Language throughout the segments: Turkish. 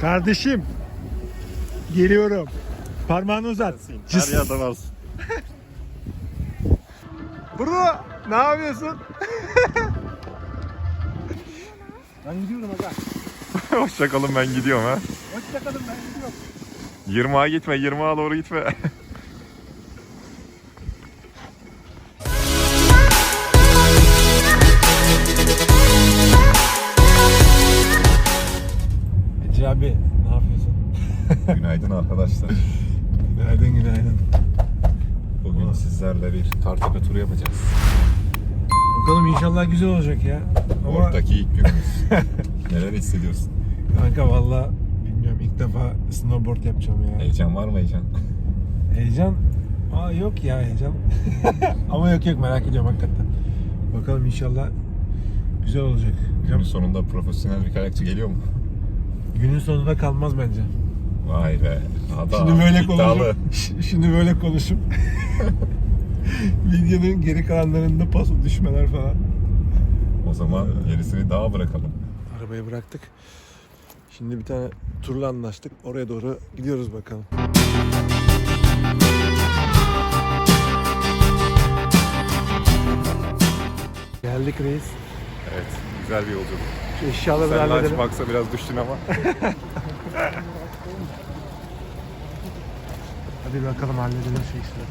Kardeşim. Geliyorum. Parmağını uzat. Her yerde varsın. Burada ne yapıyorsun? ben gidiyorum aga. Hoşçakalın ben gidiyorum ha. Hoşçakalın ben gidiyorum. 20'a gitme 20'a doğru gitme. arkadaşlar. Günaydın günaydın. Bugün sizlerle bir Kartepe turu yapacağız. Bakalım inşallah güzel olacak ya. Ama Oradaki ilk günümüz. Neler hissediyorsun? kanka valla bilmiyorum ilk defa snowboard yapacağım ya. Heyecan var mı heyecan? Heyecan? Aa yok ya heyecan. Ama yok yok merak ediyorum hakikaten. Bakalım inşallah güzel olacak. Günün sonunda profesyonel bir kayakçı geliyor mu? Günün sonunda kalmaz bence. Vay be. Adam Şimdi böyle konuşup, şimdi böyle konuşup videonun geri kalanlarında pas düşmeler falan. O zaman gerisini daha bırakalım. Arabayı bıraktık. Şimdi bir tane turla anlaştık. Oraya doğru gidiyoruz bakalım. Geldik reis. Evet, güzel bir yolculuk. Şu eşyaları Sen halledelim. lunchbox'a biraz düştün ama. Hadi bakalım halledelim şu işleri.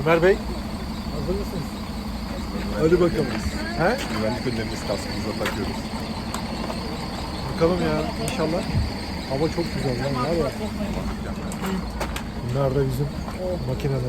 Ömer Bey, hazır mısınız? Hadi bakalım. He? Güvenlik önlemimiz kaskımıza takıyoruz. Bakalım ya inşallah. Hava çok güzel lan var ya. Bunlar da bizim makineler.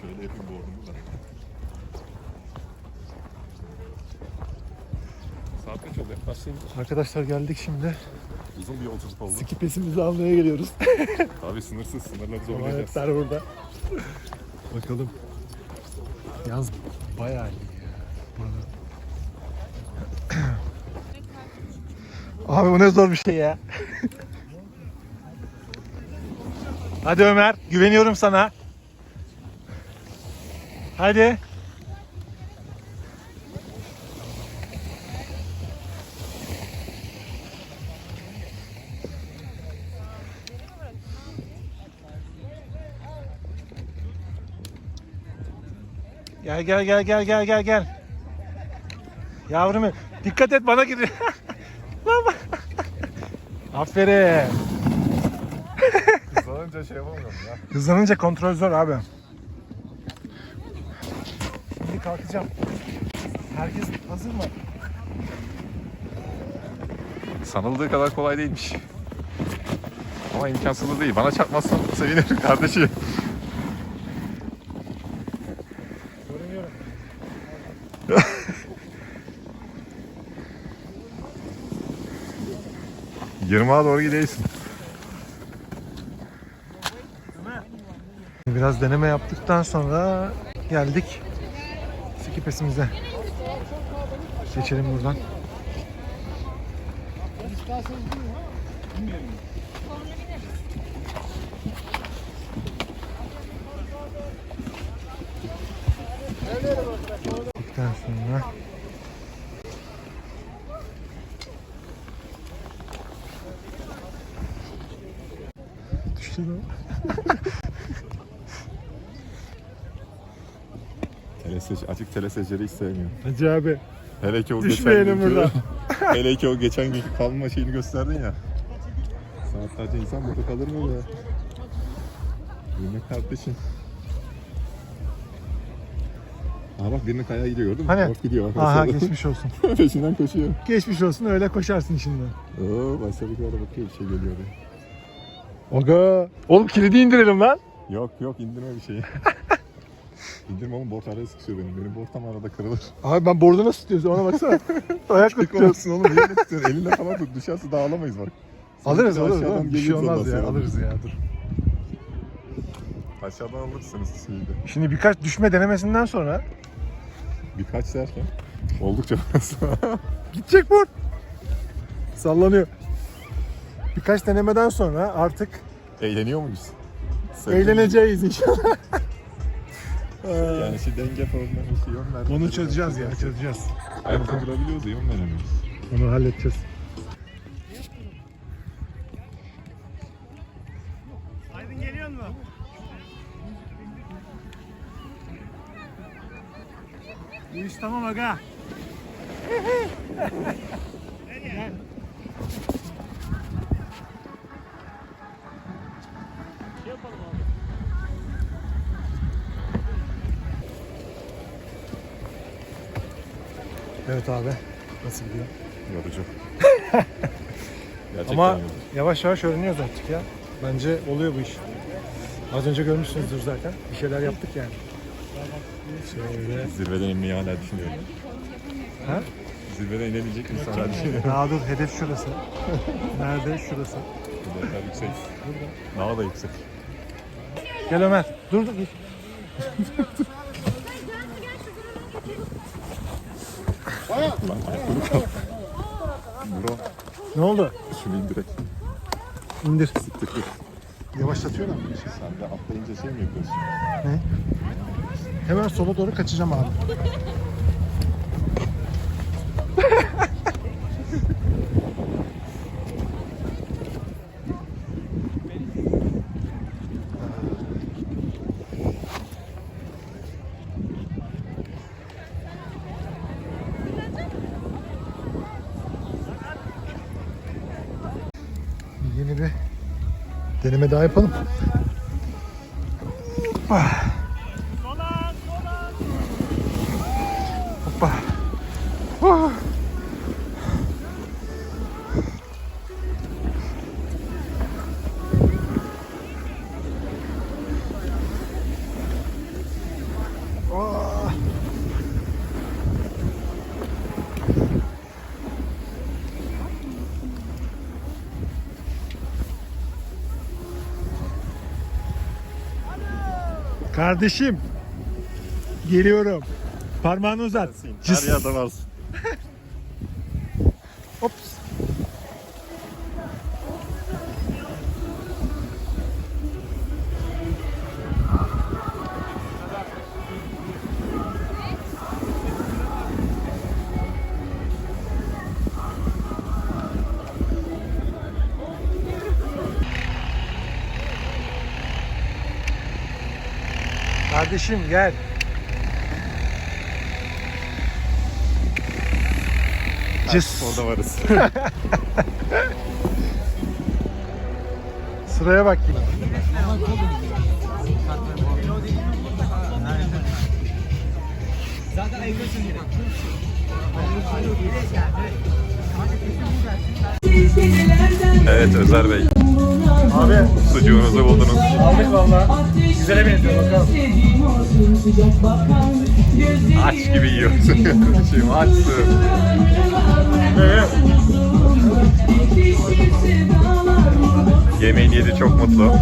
Şöyle yapayım bordumu da. Saat kaç oldu? Başlayayım. Arkadaşlar geldik şimdi. Uzun bir yolculuk oldu. Skipesimizi almaya geliyoruz. Abi sınırsız, sınırları zorlayacağız. Aletler burada. Bakalım. Yalnız bayağı iyi ya. Burada. Abi bu ne zor bir şey ya. Hadi Ömer, güveniyorum sana. Hadi. Gel gel gel gel gel gel gel. Yavrum. Dikkat et bana gidiyor. Baba. Aferin. Hızlanınca şey yapamıyorum ya. Hızlanınca kontrol zor abi. Şimdi kalkacağım. Herkes hazır mı? Sanıldığı kadar kolay değilmiş. Ama imkansız da değil. Bana çarpmazsan sevinirim kardeşim. 20'a doğru gideyisin. Biraz deneme yaptıktan sonra geldik skipesimize. Geçelim buradan. Gittikten sonra Düştü mü? Telesej, açık telesejleri hiç sevmiyorum. Hacı abi. Hele ki o Düşmeyelim geçen günkü, buradan. hele ki o geçen günkü kalma şeyini gösterdin ya. Saatlerce insan burada kalır mı be? Yemek kardeşim. Aa bak birinin kaya gidiyor gördün mü? Hani? Bak gidiyor. Aha Aha, geçmiş olsun. Peşinden koşuyor. Geçmiş olsun öyle koşarsın şimdi. Oo başladık orada bakıyor bir şey geliyor diye. Aga. Oğlum kilidi indirelim lan. Yok yok indirme bir şeyi. İndirme oğlum bort araya sıkışıyor benim. Benim bort tam arada kırılır. Abi ben bordu nasıl tutuyorsun ona baksana. Ayakla Tek tutuyorsun. oğlum. Öyle tutuyorsun? Elinle falan tut. Düşerse dağılamayız bak. Alırız Sürekli alırız. aşağıdan oğlum. Bir şey olmaz ondan ya sonra. alırız ya dur. Aşağıdan alırsınız şeyi de. Şimdi birkaç düşme denemesinden sonra Birkaç derken oldukça fazla. Gidecek bu. Sallanıyor. Birkaç denemeden sonra artık Eğleniyor muyuz? eğleneceğiz inşallah. Yani şu denge problemi, şu yön verme. Onu çözeceğiz ya, çözeceğiz. Ayakta durabiliyoruz da yön veremiyoruz. Onu halledeceğiz. Aydın geliyor mu? Bu iş tamam aga. Evet abi. Nasıl gidiyor? Yorucu. Gerçekten Ama yorucu. yavaş yavaş öğreniyoruz artık ya. Bence oluyor bu iş. Az önce görmüşsünüzdür zaten. Bir şeyler yaptık yani. Şöyle. Zirveden inmeyi hala düşünüyorum. Ha? Zirveden inebilecek misin hala düşünüyorum. Daha dur hedef şurası. Nerede? Şurası. Hedefler yüksek. Daha da yüksek. Gel Ömer. Dur dur. Git. Bro, Ne oldu? şunu indirek. İndir. Siktir. Yavaşlatıyor mu? Sen de atlayınca şey mi yapıyorsun? Ne? Hemen sola doğru kaçacağım abi. Yeni bir deneme daha yapalım. Hoppa. Kardeşim. Geliyorum. Parmağını uzat. Her yerde varsın. Kardeşim gel. Cız. Orada varız. Sıraya bak yine. evet Özer Bey. Abi Sucuğunuzu buldunuz. aldık valla. Güzele benziyor bakalım. Aç gibi yiyorsun. Şimdi açsın. Evet. Yemeğini yedi çok mutlu.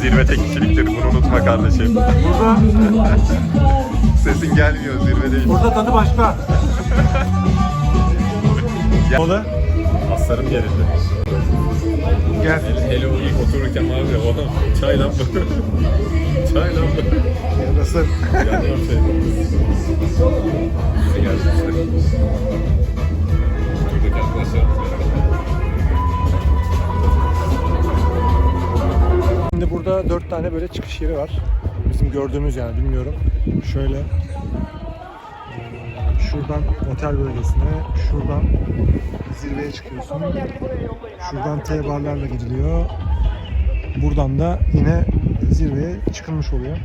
Zirve tek kişiliktir. Bunu unutma kardeşim. Burada, Sesin gelmiyor zirvedeyim. burada tadı başka. Mola. Aslarım gerildi. Gel. Hele o ilk otururken var ya o çay lan bu. Çay lan arkadaşlar Şimdi burada dört tane böyle çıkış yeri var. Bizim gördüğümüz yani bilmiyorum. Şöyle şuradan otel bölgesine, şuradan zirveye çıkıyorsun. Şuradan T barlarla gidiliyor. Buradan da yine zirveye çıkılmış oluyor.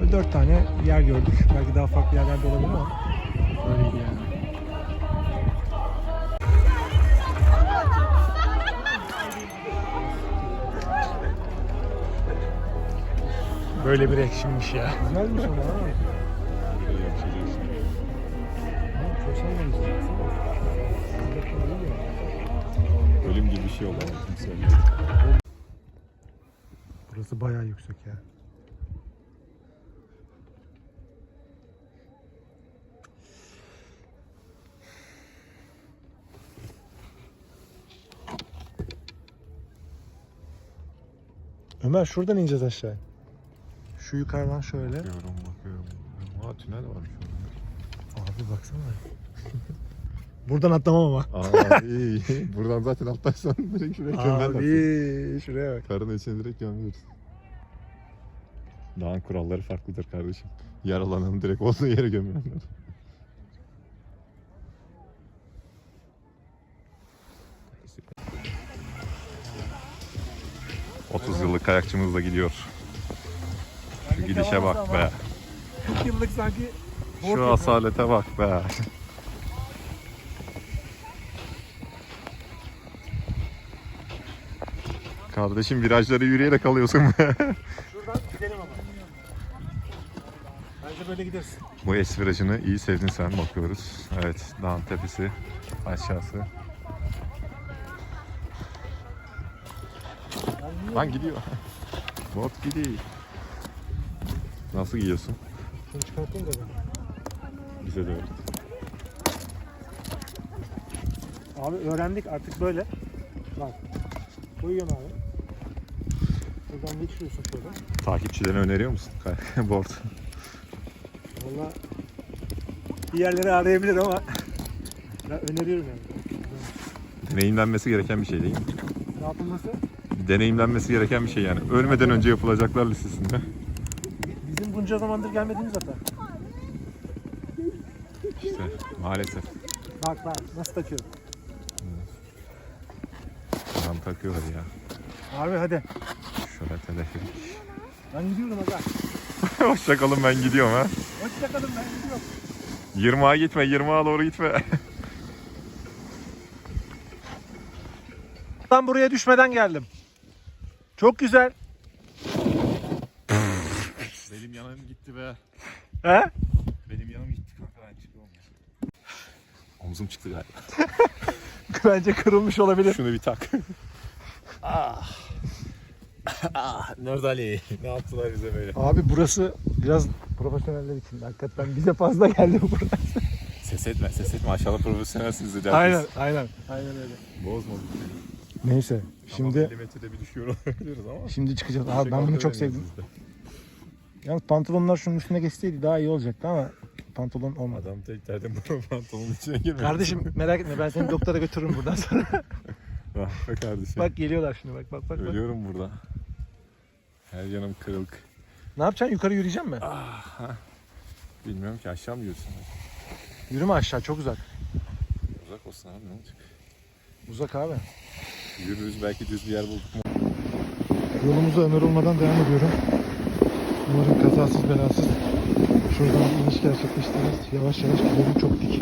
Böyle dört tane yer gördük. Belki daha farklı yerlerde olabilir ama öyleydi yani. Böyle bir ekşimmiş ya. Güzelmiş ama ha. Ölüm gibi bir şey söylüyor. Burası bayağı yüksek ya. Ömer şuradan ineceğiz aşağı. Şu yukarıdan şöyle. Bakıyorum bakıyorum. Ha tünel var şurada. Abi baksana. Buradan atlamam ama. Aa iyi. Buradan zaten atlarsan direkt şuraya gömerler. Abi şuraya bak. Karın içine direkt gömülürüz. Dağın kuralları farklıdır kardeşim. Yaralananı direkt olduğu yere gömüyorlar. ...30 yıllık kayakçımız da gidiyor. Şu gidişe bak be. 40 yıllık sanki Şu asalete bak be. Kardeşim virajları yürüyerek alıyorsun. Şuradan gidelim ama. Bence böyle gideriz. Bu es virajını iyi sevdin sen bakıyoruz. Evet dağın tepesi aşağısı. Lan gidiyor. Bot gidiyor. Nasıl giyiyorsun? Şunu çıkartayım da ben. Bize de öğret. Abi öğrendik artık böyle. Bak. Koyuyorsun abi. Buradan geçiriyorsun şöyle. Takipçilerine öneriyor musun? Board. Valla bir yerleri arayabilir ama ben öneriyorum yani. Deneyimlenmesi gereken bir şey değil mi? Ne yapılması? Deneyimlenmesi gereken bir şey yani. Ölmeden önce yapılacaklar listesinde. Bizim bunca zamandır gelmediğimiz zaten. İşte maalesef. Bak bak nasıl takıyorum. Adam takıyorlar ya. Abi hadi. Şöyle teleferik. Ben gidiyorum aga. Hoşçakalın ben gidiyorum ha. Hoşçakalın ben gidiyorum. 20'a gitme 20'a doğru gitme. Ben buraya düşmeden geldim. Çok güzel. Benim yanım gitti be. He? Benim yanım gitti kanka ben çıkıyorum ya. Omzum çıktı galiba. Bence kırılmış olabilir. Şunu bir tak. ah. ah. Nordali. Ne yaptılar bize böyle? Abi burası biraz profesyoneller için. Hakikaten bize fazla geldi burası. Ses etme ses etme aşağıda profesyonelsiniz aynen aynen. Aynen öyle. Bozma. Neyse Şimdi... şimdi Milimetrede bir düşüyor olabiliriz ama. şimdi çıkacağız. Abi ben bunu çok sevdim. Yalnız pantolonlar şunun üstüne geçseydi daha iyi olacaktı ama pantolon olmadı. Adam tek derdim bu pantolonun içine girmek. Kardeşim merak etme ben seni doktora götürürüm buradan sonra. Be kardeşim. bak geliyorlar şimdi bak bak bak. bak. Ölüyorum burada. Her yanım kırık. Ne yapacaksın yukarı yürüyeceksin mi? Ah, ha. Bilmiyorum ki aşağı mı yürüsün? Yürüme aşağı çok uzak. Uzak olsun abi ne olacak? Uzak abi. Yürürüz belki düz bir yer bulduk mu? Yolumuza öner olmadan devam ediyorum. Umarım kazasız belasız. Şuradan bir iniş gerçekleştiririz. Yavaş yavaş gidelim çok dik.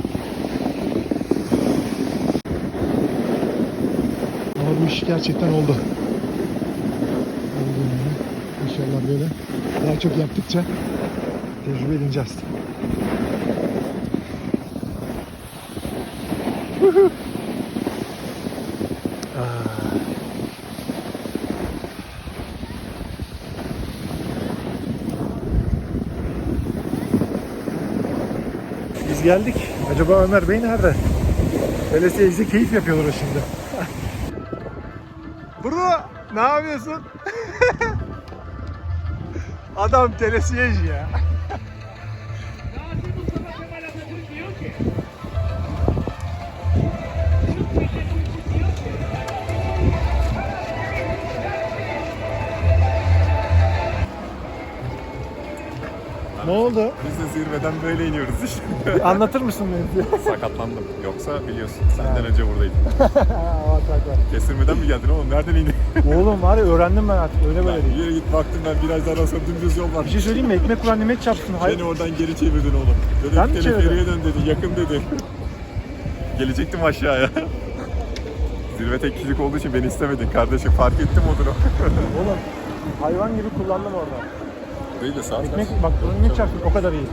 Ama bu iş gerçekten. Oldu yani. İnşallah böyle daha çok yaptıkça tecrübe edineceğiz. Ah. Biz geldik. Acaba Ömer Bey nerede? Belediye bize keyif yapıyorlar şimdi. Burada ne yapıyorsun? Adam telesiyej ya. ne oldu? Biz de zirveden böyle iniyoruz işte. Anlatır mısın mevzuyu? Sakatlandım. Yoksa biliyorsun senden önce buradaydım. Kestirmeden mi geldin oğlum? Nereden indin? Oğlum var ya öğrendim ben artık öyle böyle değil. Yere git baktım ben virajdan sonra dümdüz yol var. Bir şey söyleyeyim mi? Ekmek kuran nimet çarpsın. Hayır. Beni oradan geri çevirdin oğlum. Dedim Ben mi teleferiye dön dedi, yakın dedi. Gelecektim aşağıya. Zirve tek kişilik olduğu için beni istemedin kardeşim. Fark ettim modunu. Oğlum hayvan gibi kullandım orada. Burayı da saat Ekmek bak kuran nimet çarpsın o kadar iyi.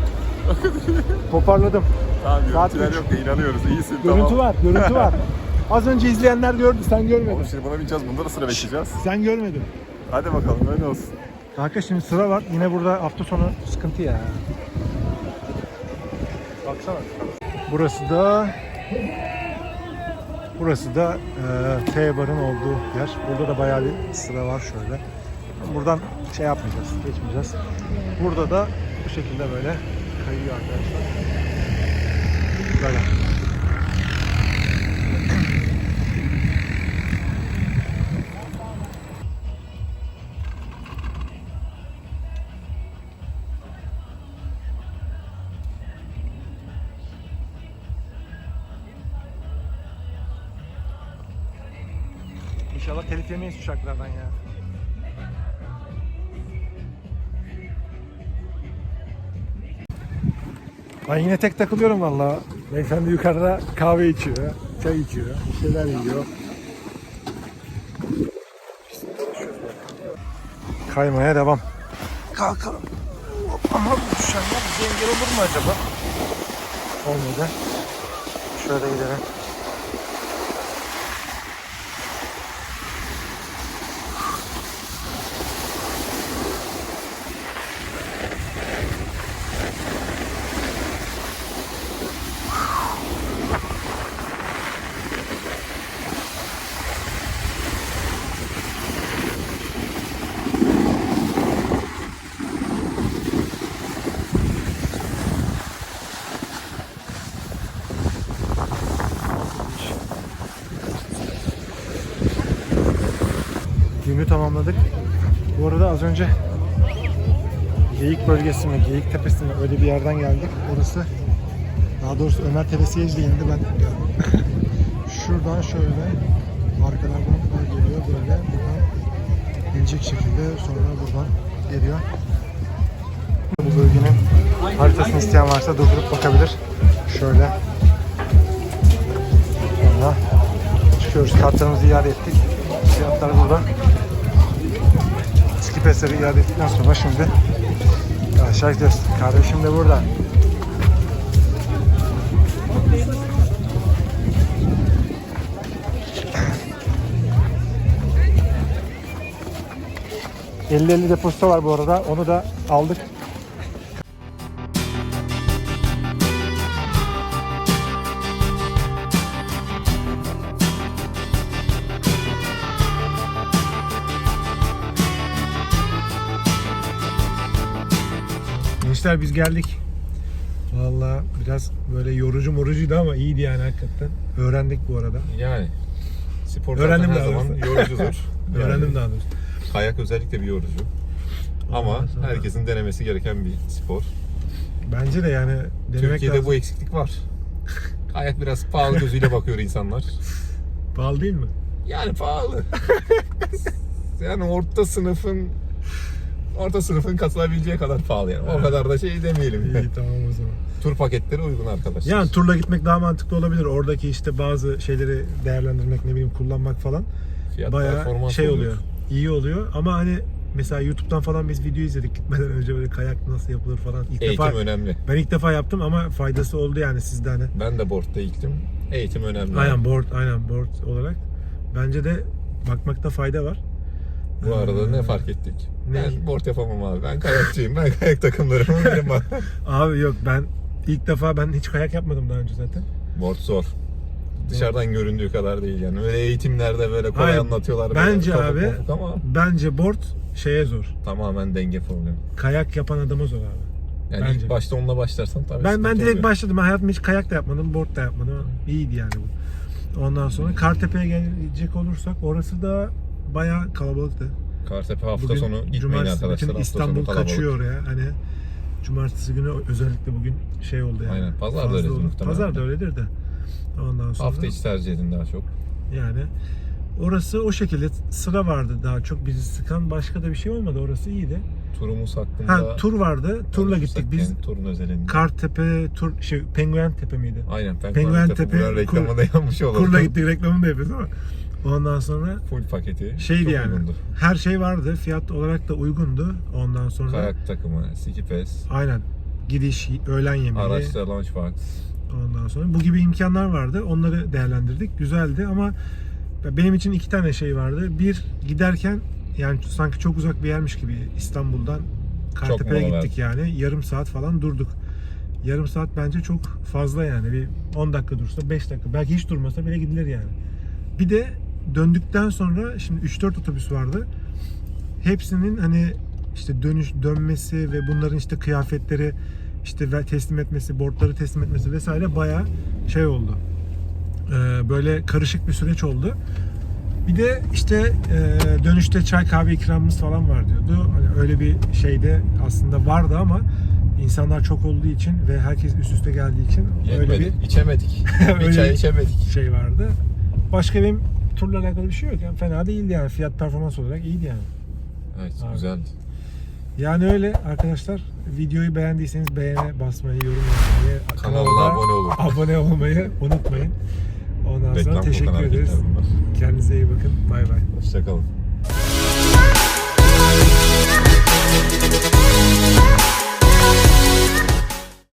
Toparladım. Tamam Saat görüntüler üç. yok da inanıyoruz. İyisin Görüntü tamam. var, görüntü var. Az önce izleyenler gördü, sen görmedin. Oğlum şimdi buna bineceğiz. Bunda da sıra bekleyeceğiz. Sen görmedin. Hadi bakalım öyle olsun. Kanka şimdi sıra var. Yine burada hafta sonu sıkıntı ya. Baksana. Burası da Burası da e, T barın olduğu yer. Burada da bayağı bir sıra var şöyle. buradan şey yapmayacağız, geçmeyeceğiz. Burada da bu şekilde böyle kayıyor arkadaşlar. Böyle. Şu şarkılardan ya. Ben yine tek takılıyorum valla. Beyefendi yukarıda kahve içiyor, çay içiyor, bir şeyler yiyor. Kaymaya devam. Kalkalım. Ama bu düşenler bize engel olur mu acaba? Olmadı. Şöyle gidelim. Günü tamamladık. Bu arada az önce Geyik bölgesi mi, Geyik Tepesi mi öyle bir yerden geldik. Orası daha doğrusu Ömer Tepesi'ye indi ben. Şuradan şöyle arkalardan geliyor böyle buradan inecek şekilde sonra buradan geliyor. Bu bölgenin haritasını isteyen varsa durdurup bakabilir. Şöyle. Sonra çıkıyoruz. Kartlarımızı iade ettik. Fiyatlar burada. Skip eseri iade ettikten sonra şimdi aşağı gidiyoruz. Kardeşim de burada. ...50-50 depozito var bu arada. Onu da aldık. Gençler biz geldik. Vallahi biraz böyle yorucu morucuydu ama iyiydi yani hakikaten. Öğrendik bu arada. Yani spor Öğrendim zaten her daha zaman doğrusu. yorucudur. Öğrendim Yani daha doğrusu. Kayak özellikle bir yorucu. Ama Ondan sonra- herkesin denemesi gereken bir spor. Bence de yani denemek Türkiye'de lazım. bu eksiklik var. Kayak biraz pahalı gözüyle bakıyor insanlar. Pahalı değil mi? Yani pahalı. yani orta sınıfın orta sınıfın katılabileceği kadar pahalı yani. O kadar da şey demeyelim. İyi tamam o zaman. Tur paketleri uygun arkadaşlar. Yani turla gitmek daha mantıklı olabilir. Oradaki işte bazı şeyleri değerlendirmek ne bileyim kullanmak falan Fiyat bayağı performans şey oluyor. İyi oluyor ama hani mesela YouTube'dan falan biz video izledik gitmeden önce böyle kayak nasıl yapılır falan. İlk Eğitim defa önemli. ben ilk defa yaptım ama faydası oldu yani sizde hani. Ben de board'da eğitim. Eğitim önemli. Aynen board, aynen board olarak. Bence de bakmakta fayda var. Bu arada Ee, ne fark ettik? Ne? Board yapamam abi. Ben kayakçıyım. Ben kayak takımlarımı bak. Abi yok ben ilk defa ben hiç kayak yapmadım daha önce zaten. Board zor. Dışarıdan göründüğü kadar değil yani. Öyle eğitimlerde böyle kolay Hayır, anlatıyorlar. bence böyle abi- ama Bence board şeye zor. tamamen denge problemi. Kayak yapan adama zor abi. Yani Bence. ilk başta onunla başlarsan tabii Ben ben direkt oluyor. başladım. Ben hayatımda hiç kayak da yapmadım, board da yapmadım. İyiydi yani bu. Ondan sonra Kartepe'ye gelecek olursak orası da bayağı kalabalıktı. Kartepe hafta Bugün sonu gitmeyin cumartesi arkadaşlar. bütün İstanbul kaçıyor oraya. Hani cumartesi günü özellikle bugün şey oldu yani. Aynen, pazar da öyledir muhtemelen. Pazar da öyledir de. Ondan sonra Hafta içi tercih edin daha çok. yani orası o şekilde sıra vardı daha çok bizi sıkan başka da bir şey olmadı. Orası iyiydi. Turumuz hakkında Ha tur vardı. Turla gittik biz. yani turun özelinde. Kartepe tur şey Penguen Tepe miydi? Aynen Penguen Penguen Tepe, Tepe. Buranın reklamı kur- da yanmış olur. Kurla gittik reklamını da yapıyoruz ama ondan sonra Full paketi. şeydi Çok yani. uygundu. Her şey vardı. Fiyat olarak da uygundu. Ondan sonra Kayak takımı, skipes, aynen gidiş, öğlen yemeği. araçta lunchbox. Ondan sonra bu gibi imkanlar vardı. Onları değerlendirdik. Güzeldi ama benim için iki tane şey vardı. Bir giderken yani sanki çok uzak bir yermiş gibi İstanbul'dan Kartepe'ye mola gittik yani. Yarım saat falan durduk. Yarım saat bence çok fazla yani. Bir 10 dakika dursa 5 dakika. Belki hiç durmasa bile gidilir yani. Bir de döndükten sonra şimdi 3-4 otobüs vardı. hepsinin hani işte dönüş dönmesi ve bunların işte kıyafetleri işte teslim etmesi, boardları teslim etmesi vesaire baya şey oldu. Ee, böyle karışık bir süreç oldu. Bir de işte e, dönüşte çay kahve ikramımız falan var diyordu. Hani öyle bir şeyde aslında vardı ama insanlar çok olduğu için ve herkes üst üste geldiği için öyle bir Yetmedi. içemedik. Öyle bir çay içemedik. şey vardı. Başka benim turla alakalı bir şey yok. Yani fena değildi yani. Fiyat performans olarak iyiydi yani. Evet Abi. güzeldi. Yani öyle arkadaşlar. Videoyu beğendiyseniz beğene basmayı, yorum yapmayı, Kanalına abone olun. abone olmayı unutmayın. Ondan sonra Reklam teşekkür ederiz. Kendinize iyi bakın. Bay bay. Hoşçakalın.